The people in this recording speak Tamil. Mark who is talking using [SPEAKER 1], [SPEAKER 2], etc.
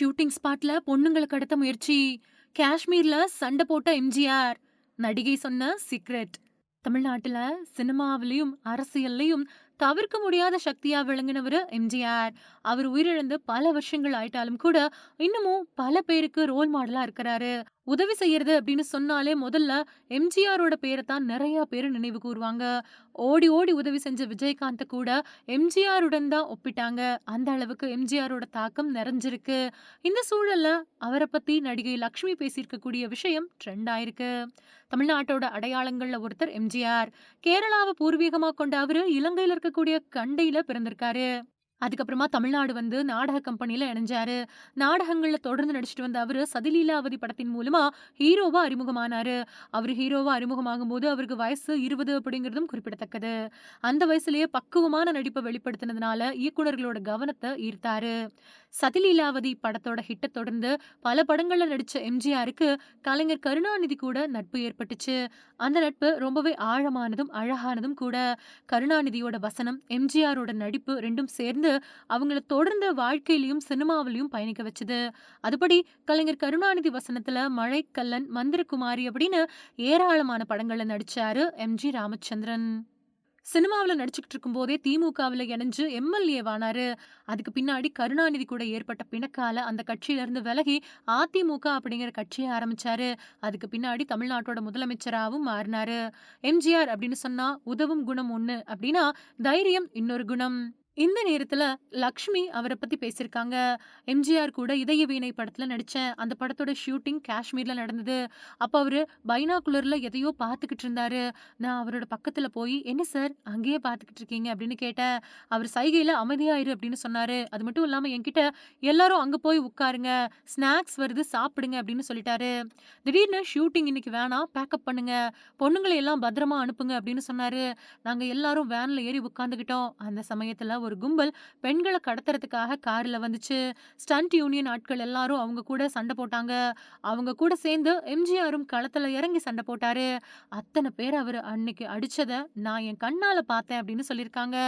[SPEAKER 1] ஷூட்டிங் ஸ்பாட்ல பொண்ணுங்களை கடத்த முயற்சி. காஷ்மீர்ல சண்டை போட்ட எம்ஜிஆர். நடிகை சொன்ன சீக்ரெட். தமிழ்நாட்டுல சினிமாவிலையும் அரசியல்லையும் தவிர்க்க முடியாத சக்தியா விளங்கினவர் எம்ஜிஆர். அவர் உயிரிழந்து பல வருஷங்கள் ஆயிட்டாலும் கூட இன்னமும் பல பேருக்கு ரோல் மாடலா இருக்கிறாரு. உதவி செய்யறது அப்படின்னு சொன்னாலே முதல்ல எம்ஜிஆரோட பேரை தான் நிறைய பேர் நினைவு கூறுவாங்க. ஓடி ஓடி உதவி செஞ்ச விஜயகாந்த் கூட எம்ஜிஆருடன் தான் ஒப்பிட்டாங்க. அந்த அளவுக்கு எம்ஜிஆரோட தாக்கம் நிறைஞ்சிருக்கு. இந்த சூழல்ல அவரை பத்தி நடிகை லக்ஷ்மி பேசியிருக்கக்கூடிய விஷயம் ட்ரெண்ட் ஆயிருக்கு. தமிழ்நாட்டோட அடையாளங்கள்ல ஒருத்தர் எம்ஜிஆர். கேரளாவை பூர்வீகமா கொண்ட அவரு இலங்கையில இருக்கக்கூடிய கண்டையில பிறந்திருக்காரு. அதுக்கப்புறமா தமிழ்நாடு வந்து நாடக கம்பெனியில் இணைஞ்சாரு. நாடகங்கள்ல தொடர்ந்து நடிச்சிட்டு வந்த அவரு சதிலீலாவதி படத்தின் மூலமாக ஹீரோவாக அறிமுகமானாரு. அவர் ஹீரோவாக அறிமுகமாகும் போது அவருக்கு வயசு இருபது அப்படிங்கிறதும் குறிப்பிடத்தக்கது. அந்த வயசுலயே பக்குவமான நடிப்பை வெளிப்படுத்தினதுனால இயக்குநர்களோட கவனத்தை ஈர்த்தாரு. சதிலீலாவதி படத்தோட ஹிட்டை தொடர்ந்து பல படங்களில் நடித்த எம்ஜிஆருக்கு கலைஞர் கருணாநிதி கூட நட்பு ஏற்பட்டுச்சு. அந்த நட்பு ரொம்பவே ஆழமானதும் அழகானதும் கூட. கருணாநிதியோட வசனம் எம்ஜிஆரோட நடிப்பு ரெண்டும் சேர்ந்து அவங்கள தொடர்ந்து வாழ்க்கையிலையும் சினிமாவிலையும் பயணிக்க வச்சது. அதுபடி கலைஞர் கருணாநிதி வசனத்துல மழைக்கல்லன் மந்திரகுமாரி அப்படின்னு ஏராளமான படங்கள்ல நடிச்சாரு எம்ஜி ராமச்சந்திரன். சினிமாவில் நடிச்சுக்கிட்டு இருக்கும்போதே திமுகவில் இணைஞ்சு எம்எல்ஏவானாரு அதுக்கு பின்னாடி கருணாநிதி கூட ஏற்பட்ட பிணக்கால அந்த கட்சியிலிருந்து விலகி அதிமுக அப்படிங்கிற கட்சியை ஆரம்பிச்சாரு. அதுக்கு பின்னாடி தமிழ்நாட்டோட முதலமைச்சராகவும் மாறினாரு. எம்ஜிஆர் அப்படின்னு சொன்னா உதவும் குணம் ஒன்று அப்படின்னா தைரியம் இன்னொரு குணம். இந்த நேரத்துல லக்ஷ்மி அவரை பத்தி பேசியிருக்காங்க எம்ஜிஆர் கூட இதய வீணை படத்துல நடிச்சேன். அந்த படத்தோட ஷூட்டிங் காஷ்மீர்ல நடந்தது. அப்போ அவரு பைனாகுலர்ல எதையோ பார்த்துக்கிட்டு இருந்தாரு. நான் அவரோட பக்கத்துல போய் என்ன சார் அங்கேயே பார்த்துக்கிட்டு இருக்கீங்க? அப்படின்னு கேட்டேன். அவர் சைகையில அமைதியாயிரு அப்படின்னு சொன்னாரு. அது மட்டும் இல்லாம என்கிட்ட எல்லாரும் அங்க போய் உட்காருங்க. ஸ்நாக்ஸ் வருது சாப்பிடுங்க அப்படின்னு சொல்லிட்டாரு. திடீர்னு ஷூட்டிங் இன்னைக்கு வேணாம் பேக்கப் பண்ணுங்க. பொண்ணுங்களை எல்லாம் பத்திரமா அனுப்புங்க அப்படின்னு சொன்னாரு. நாங்க எல்லாரும் வேன்ல ஏறி உட்காந்துக்கிட்டோம். அந்த சமயத்துல ஒரு கும்பல் பெண்களை கடத்துறதுக்காக காரில் வந்துச்சு. ஸ்டண்ட் யூனியன் ஆட்கள் எல்லாரும் அவங்க கூட சண்டை போட்டாங்க. அவங்க கூட சேர்ந்து எம்ஜிஆரும் களத்துல இறங்கி சண்டை போட்டாரு. அத்தனை பேர் அவர் அன்னைக்கு அடிச்சத நான் என் கண்ணால பார்த்தேன் அப்படின்னு சொல்லியிருக்காங்க.